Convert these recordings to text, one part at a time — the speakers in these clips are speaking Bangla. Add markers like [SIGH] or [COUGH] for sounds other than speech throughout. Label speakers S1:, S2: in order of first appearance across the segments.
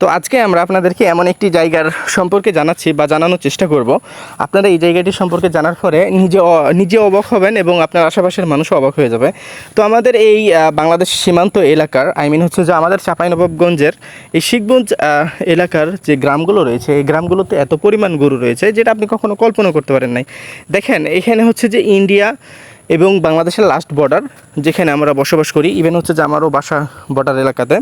S1: তো আজকে আমরা আপনাদেরকে এমন একটি জায়গার সম্পর্কে জানাচ্ছি বা জানানোর চেষ্টা করব। আপনারা এই জায়গাটি সম্পর্কে জানার পরে নিজে নিজে অবাক হবেন এবং আপনার আশেপাশের মানুষও অবাক হয়ে যাবে। তো আমাদের এই বাংলাদেশ সীমান্ত এলাকার আই মিন হচ্ছে যে আমাদের চাঁপাইনবাবগঞ্জের এই শিখগঞ্জ এলাকার যে গ্রামগুলো রয়েছে, এই গ্রামগুলোতে এত পরিমাণ গরু রয়েছে যেটা আপনি কখনো কল্পনা করতে পারেন নাই। দেখেন, এখানে হচ্ছে যে ইন্ডিয়া এবং বাংলাদেশের লাস্ট বর্ডার যেখানে আমরা বসবাস করি ইভেন হচ্ছে যে আমারও বাসা বর্ডার এলাকাতে।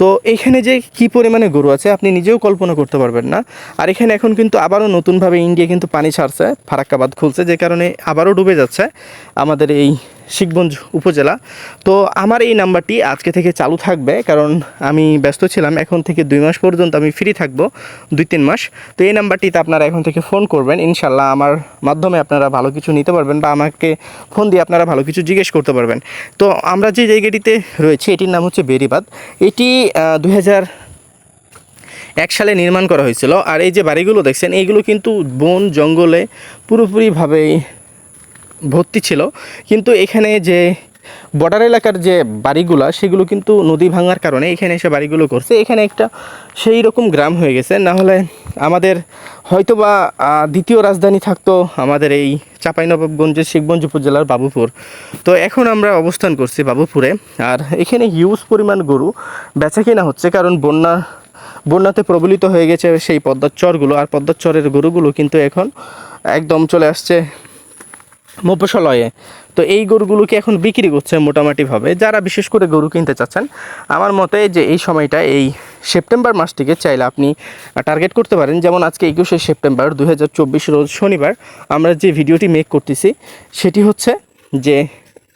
S1: তো এখানে যে কি পরিমাণে গরু আছে, আপনি নিজেও কল্পনা করতে পারবেন না। আর এখানে এখন কিন্তু আবারও নতুনভাবে ইন্ডিয়া কিন্তু পানি ছাড়ছে, ফারাক্কাবাদ খুলছে, যে কারণে আবারও ডুবে যাচ্ছে আমাদের এই শিখগঞ্জ উপজেলা। তো আমার এই নাম্বারটি আজকে থেকে চালু থাকবে, কারণ আমি ব্যস্ত ছিলাম। এখন থেকে দুই মাস পর্যন্ত আমি ফ্রি থাকব, দুই তিন মাস। তো এই নাম্বারটিতে আপনারা এখন থেকে ফোন করবেন। ইনশাল্লাহ আমার মাধ্যমে আপনারা ভালো কিছু নিতে পারবেন বা আমাকে ফোন দিয়ে আপনারা ভালো কিছু জিজ্ঞেস করতে পারবেন। তো আমরা যে জায়গাটিতে রয়েছি, এটির নাম হচ্ছে বেরিবাদ এটি দুই এক সালে নির্মাণ করা হয়েছিল। আর এই যে বাড়িগুলো দেখছেন, এইগুলো কিন্তু বন, জঙ্গলে পুরোপুরিভাবে ভর্তি ছিল। কিন্তু এখানে যে বর্ডার এলাকার যে বাড়িগুলো সেগুলো কিন্তু নদী ভাঙার কারণে এখানে এসে বাড়িগুলো করছে। এখানে একটা সেই রকম গ্রাম হয়ে গেছে। না হলে আমাদের হয়তোবা আহ, দ্বিতীয় রাজধানী থাকতো আমাদের এই চাঁপাইনবাবগঞ্জের শিখগঞ্জ উপজেলার বাবুপুর। তো এখন আমরা অবস্থান করছি বাবুপুরে। আর এখানে হিউজ পরিমাণ গরু বেচা কিনা হচ্ছে কারণ বন্যা বন্যাতে প্রবলিত হয়ে গেছে সেই পদ্মার চরগুলো। আর পদ্মার চরের গরুগুলো কিন্তু এখন একদম চলে আসছে মফসলয়ে তো এই গরুগুলোকে এখন বিক্রি করছে মোটামুটিভাবে? যারা বিশেষ করে গরু কিনতে চাচ্ছেন, আমার মতে যে এই সময়টা, এই সেপ্টেম্বর মাসটিকে চাইলে আপনি টার্গেট করতে পারেন। যেমন আজকে একুশে সেপ্টেম্বর দু হাজার চব্বিশ রোজ শনিবার আমরা যে ভিডিওটি মেক করতেছি, সেটি হচ্ছে যে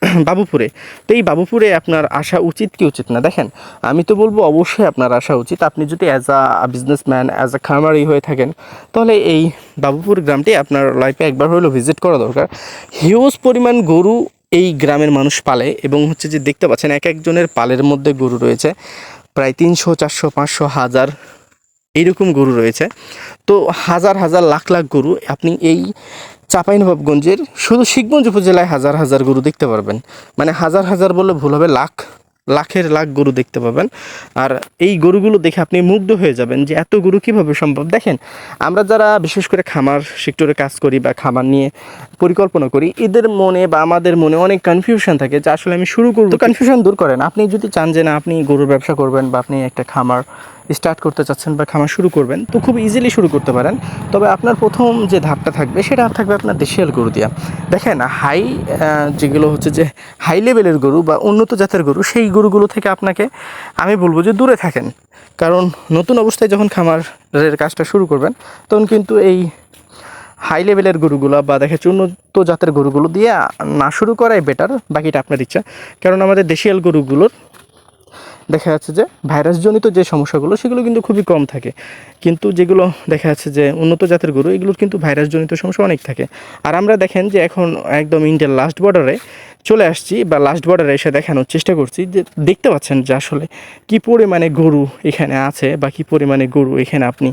S1: [CLEARS THROAT] বাবুপুরে। তো এই বাবুপুরে আপনার আসা উচিত কি উচিত না? দেখেন, আমি তো বলব অবশ্যই আপনার আসা উচিত। আপনি যদি as a businessman as a খামারি হয়ে থাকেন, তাহলে এই বাবুপুর গ্রামটি আপনার লাইফে একবার হলেও ভিজিট করা দরকার। হিউজ পরিমাণ গরু এই গ্রামের মানুষ পালে এবং হচ্ছে যে দেখতে পাচ্ছেন, এক একজনের পালের মধ্যে গরু রয়েছে। প্রায় তিনশো, চারশো, পাঁচশো, হাজার এইরকম গরু রয়েছে। তো হাজার হাজার, লাখ লাখ গরু আপনি এই চাঁপাইনবাবগঞ্জের শুধু শিখগঞ্জ উপজেলায় হাজার হাজার গরু দেখতে পারবেন। মানে হাজার হাজার বললে ভুল হবে লাখ লাখের লাখ গরু দেখতে পাবেন। আর এই গরুগুলো দেখে আপনি মুগ্ধ হয়ে যাবেন যে এত গরু কীভাবে সম্ভব? দেখেন আমরা যারা বিশেষ করে খামার সেক্টরে কাজ করি বা খামার নিয়ে পরিকল্পনা করি এদের মনে বা আমাদের মনে অনেক কনফিউশন থাকে যে আসলে আমি শুরু করব কনফিউশন দূর করেন। আপনি যদি চান যে না আপনি গরুর ব্যবসা করবেন বা আপনি একটা খামার স্টার্ট করতে চাচ্ছেন বা খামার শুরু করবেন, তো খুব ইজিলি শুরু করতে পারেন। তবে আপনার প্রথম যে ধাপটা থাকবে, সেটা থাকবে আপনার দেশিয়াল গরু দিয়া। দেখেন হাই যেগুলো হচ্ছে যে হাই লেভেলের গরু বা উন্নত জাতের গরু, সেই গরুগুলো থেকে আপনাকে আমি বলব যে দূরে থাকেন। কারণ নতুন অবস্থায় যখন খামারের কাজটা শুরু করবেন, তখন কিন্তু এই হাই লেভেলের গরুগুলো বা দেখা যাচ্ছে উন্নত জাতের গরুগুলো দিয়ে না শুরু করাই বেটার বাকিটা আপনার ইচ্ছা। কারণ আমাদের দেশিয়াল গরুগুলোর দেখা যাচ্ছে যে ভাইরাসজনিত যে সমস্যাগুলো, সেগুলো কিন্তু খুবই কম থাকে। কিন্তু যেগুলো দেখা যাচ্ছে যে উন্নত জাতের গরু, এগুলোর কিন্তু ভাইরাসজনিত সমস্যা অনেক থাকে। আর আমরা দেখেন যে এখন একদম ইন্ডিয়ার লাস্ট বর্ডারে চলে আসছি বা লাস্ট বর্ডারে এসে দেখানোর চেষ্টা করছি যে দেখতে পাচ্ছেন যে আসলে কী পরিমাণে গরু এখানে আছে বা কী পরিমাণে গরু এখানে আপনি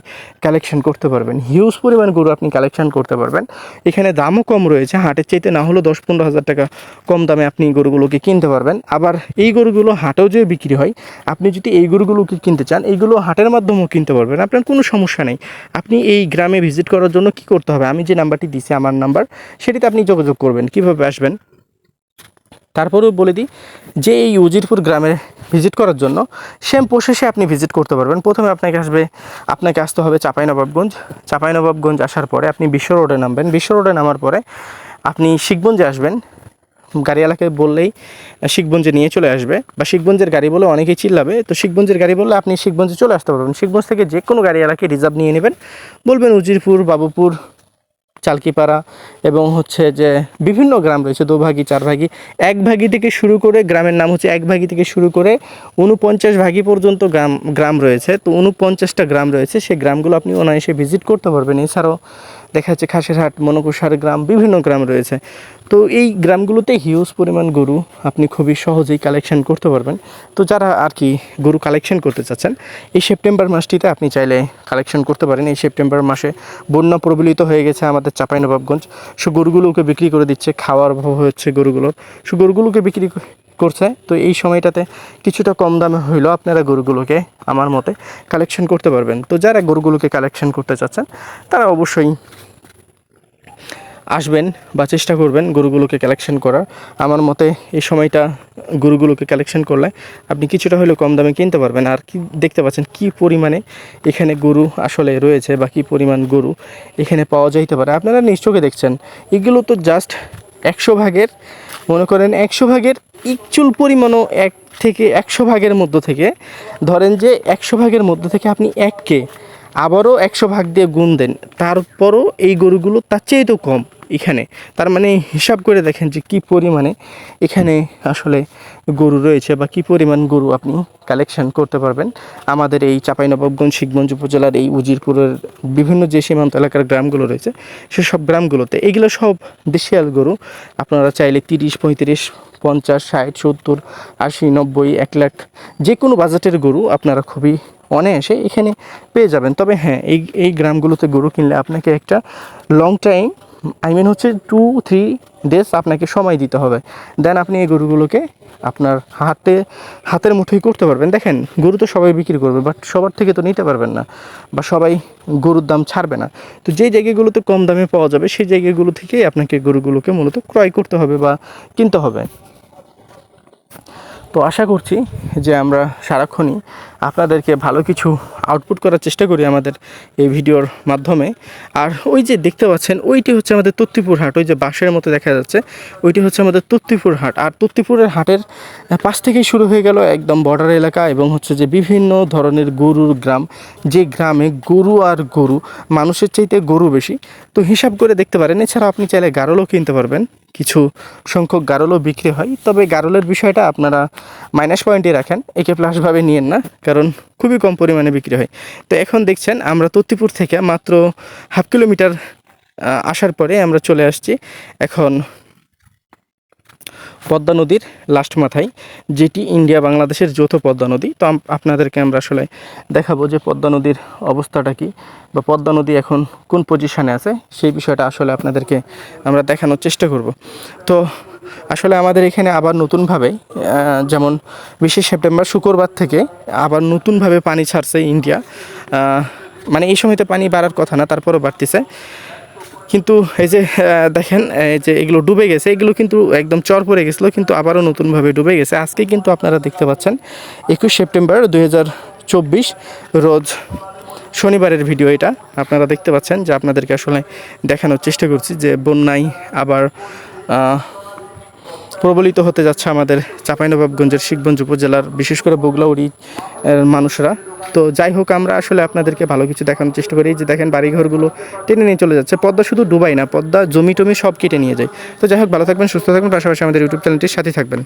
S1: কালেকশন করতে পারবেন। হিউজ পরিমাণ গরু আপনি কালেকশন করতে পারবেন। এখানে দামও কম রয়েছে, হাটের চাইতে না হলেও দশ পনেরো হাজার টাকা কম দামে আপনি গরুগুলোকে কিনতে পারবেন। আবার এই গরুগুলো হাটেও যে বিক্রি হয়, আপনি যদি এই গরুগুলোকে কিনতে চান, এইগুলো হাটের মাধ্যমেও কিনতে পারবেন। আপনার কোনো সমস্যা নেই। আপনি এই গ্রামে ভিজিট করার জন্য কি করতে হবে? আমি যে নাম্বারটি দিছি, আমার নাম্বার সেটিতে আপনি যোগাযোগ করবেন। কীভাবে আসবেন? তারপরেও বলে দিই, যে এই উজিরপুর গ্রামে ভিজিট করার জন্য সেম প্রসেসে আপনি ভিজিট করতে পারবেন। প্রথমে আপনাকে আসবে, আপনাকে আসতে হবে চাঁপাইনবাবগঞ্জ। চাঁপাইনবাবগঞ্জ আসার পরে আপনি বিশ্ব রোডে নামবেন। বিশ্ব রোডে নামার পরে আপনি শিখগঞ্জে আসবেন। গাড়িওয়ালাকে বললেই শিখগঞ্জে নিয়ে চলে আসবে বা শিখগঞ্জের গাড়ি বলে অনেকেই চিল্লাবে। তো শিখগঞ্জের গাড়ি বললে আপনি শিখগঞ্জে চলে আসতে পারবেন। শিখগঞ্জ থেকে যে কোনো গাড়িওয়ালাকে রিজার্ভ নিয়ে নেবেন। বলবেন উজিরপুর, বাবুপুর চালকিপাড়া এবং হচ্ছে যে বিভিন্ন গ্রাম রয়েছে দুভাগি চার ভাগি এক ভাগি থেকে শুরু করে গ্রামের নাম হচ্ছে এক ভাগি থেকে শুরু করে উনপঞ্চাশ ভাগি পর্যন্ত গ্রাম গ্রাম রয়েছে। তো উনপঞ্চাশটা গ্রাম রয়েছে, সেই গ্রামগুলো আপনি অনায়াসে ভিজিট করতে পারবেন। এছাড়াও দেখা যাচ্ছে খাসিরহাট মনকুষার গ্রাম, বিভিন্ন গ্রাম রয়েছে। তো এই গ্রামগুলোতে হিউজ পরিমাণ গরু আপনি খুবই সহজেই কালেকশন করতে পারবেন। তো যারা আর কি গরু কালেকশন করতে চাচ্ছেন, এই সেপ্টেম্বর মাসটিতে আপনি চাইলে কালেকশন করতে পারেন। এই সেপ্টেম্বর মাসে বন্যা প্রবলিত হয়ে গেছে আমাদের চাঁপাইনবাবগঞ্জ। সো গরুগুলোকে বিক্রি করে দিচ্ছে, খাওয়ার অভাব হচ্ছে গরুগুলোর। সো গরুগুলোকে বিক্রি করছে। তো এই সময়টাতে কিছুটা কম দামে হইলেও আপনারা গরুগুলোকে আমার মতে কালেকশন করতে পারবেন। তো যারা গরুগুলোকে কালেকশন করতে চাচ্ছেন, তারা অবশ্যই আসবেন বা চেষ্টা করবেন গরুগুলোকে কালেকশন করার। আমার মতে এই সময়টা গরুগুলোকে কালেকশন করলে আপনি কিছুটা হলেও কম দামে কিনতে পারবেন। আর কি দেখতে পাচ্ছেন কি পরিমাণে এখানে গরু আসলে রয়েছে বা কী পরিমাণ গরু এখানে পাওয়া যাইতে পারে। আপনারা নিশ্চয়ই দেখছেন। এগুলো তো জাস্ট একশো ভাগের, মনে করেন একশো ভাগের ইকচুল পরিমাণও এক থেকে একশো ভাগের মধ্য থেকে। ধরেন যে একশো ভাগের মধ্য থেকে আপনি এককে আবারও একশো ভাগ দিয়ে গুণ দেন, তারপরও এই গরুগুলো তার চেয়ে তো কম। এখানে। তার মানে হিসাব করে দেখেন যে কি পরিমাণে এখানে আসলে গরু রয়েছে বা কি পরিমাণ গরু আপনি কালেকশন করতে পারবেন। আমাদের এই চাঁপাইনবাবগঞ্জ, শিখগঞ্জ উপজেলার এই উজিরপুরের বিভিন্ন যে সীমান্ত এলাকার গ্রামগুলো রয়েছে, সেসব গ্রামগুলোতে এগুলো সব দেশিয়াল গরু। আপনারা চাইলে তিরিশ, পঁয়ত্রিশ, পঞ্চাশ, ষাট, সত্তর, আশি, নব্বই, এক লাখ যে কোনো বাজেটের গরু আপনারা খুবই অনায়াসে এখানে পেয়ে যাবেন। তবে হ্যাঁ এই এই গ্রামগুলোতে গরু কিনলে আপনাকে একটা লং টাইম আই মিন হচ্ছে টু থ্রি ডেজ আপনাকে সময় দিতে হবে। দেন আপনি এই গরুগুলোকে আপনার হাতে, হাতের মুঠোই করতে পারবেন। দেখেন, গরু তো সবাই বিক্রি করবে বাট সবার থেকে তো নিতে পারবেন না বা সবাই গরুর দাম ছাড়বে না। তো যে জায়গাগুলোতে কম দামে পাওয়া যাবে, সেই জায়গাগুলো থেকেই আপনাকে গরুগুলোকে মূলত ক্রয় করতে হবে বা কিনতে হবে। তো আশা করছি যে আমরা সারাক্ষণই আপনাদেরকে ভালো কিছু আউটপুট করার চেষ্টা করি আমাদের এই ভিডিওর মাধ্যমে। আর ওই যে দেখতে পাচ্ছেন, ওইটি হচ্ছে আমাদের তত্তিপুর হাট, ওই যে বাঁশের মতো দেখা যাচ্ছে, ওইটি হচ্ছে আমাদের তত্তিপুর হাট। আর তত্তিপুরের হাটের পাশ থেকেই শুরু হয়ে গেল একদম বর্ডার এলাকা এবং হচ্ছে যে বিভিন্ন ধরনের গরুর গ্রাম। যে গ্রামে গরু আর গরু মানুষের চাইতে গরু বেশি। তো হিসাব করে দেখতে পারেন, এছাড়া আপনি চাইলে গারলও কিনতে পারবেন। কিছু সংখ্যক গারলও বিক্রি হয়। তবে গারলের বিষয়টা আপনারা মাইনাস পয়েন্টে রাখেন একে প্লাসভাবে নিয়েন না, কারণ খুবই কম পরিমাণে বিক্রি হয়। তো এখন দেখছেন আমরা তত্তিপুর থেকে মাত্র হাফ কিলোমিটার আসার পরে আমরা চলে আসছি। এখন পদ্মা নদীর লাস্ট মাথায়, যেটি ইন্ডিয়া বাংলাদেশের যৌথ পদ্মা নদী। তো আপনাদেরকে আমরা আসলে দেখাবো যে পদ্মা নদীর অবস্থাটা কি বা পদ্মা নদী এখন কোন পজিশনে আছে, সেই বিষয়টা আসলে আপনাদেরকে আমরা দেখানোর চেষ্টা করব। তো আসলে আমাদের এখানে আবার নতুনভাবে যেমন বিশে সেপ্টেম্বর, শুক্রবার থেকে আবার নতুনভাবে পানি ছাড়ছে ইন্ডিয়া। মানে এই সময়তে পানি বাড়ার কথা না, তারপরও বাড়তেছে। কিন্তু এই যে দেখেন, এই যে এগুলো ডুবে গেছে, এগুলো কিন্তু একদম চর পড়ে গেছিল, কিন্তু আবারও নতুনভাবে ডুবে গেছে। আজকে কিন্তু আপনারা দেখতে পাচ্ছেন, একুশ সেপ্টেম্বর দুই রোজ শনিবারের ভিডিও এটা। আপনারা দেখতে পাচ্ছেন যে আপনাদেরকে আসলে দেখানোর চেষ্টা করছি যে বন্যায় আবার প্রবলিত হতে যাচ্ছে আমাদের চাঁপাইনবাবগঞ্জের শিখগঞ্জ উপজেলার, বিশেষ করে বগলাউড়ি মানুষরা। তো যাই হোক, আমরা আসলে আপনাদেরকে ভালো কিছু দেখানোর চেষ্টা করি। যে দেখেন, বাড়িঘরগুলো টেনে নিয়ে চলে যাচ্ছে। পদ্মা শুধু ডুবাই না, পদ্মা জমি টমি সব কেটে নিয়ে যায়। তো যাই হোক, ভালো থাকবেন, সুস্থ থাকবেন, পাশাপাশি আমাদের ইউটিউব চ্যানেলটির সাথে থাকবেন।